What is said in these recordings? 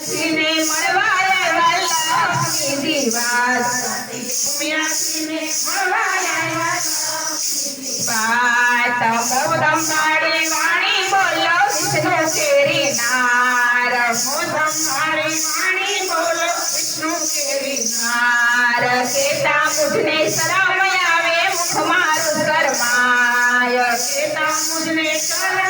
ने मरवाया वाला अपनी वाणी बोलो विष्णु केरी नार मोदम वाणी बोलो विष्णु केरी नार केता मुझने शरम आवे मुख मारू शर्माय केता मुझने शरम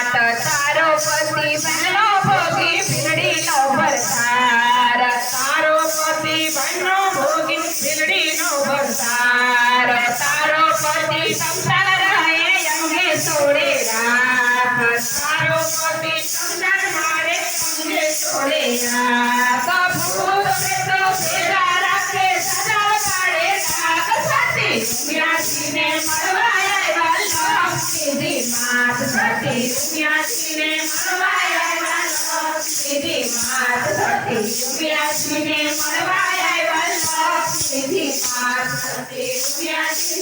માત સતી ઉમિયાજીને મળવા આવ્યા લક્ષ્મીજી માત સતી ઉમિયાજીને મળવા આવ્યા લક્ષ્મીજી માત સતી લક્ષ્મી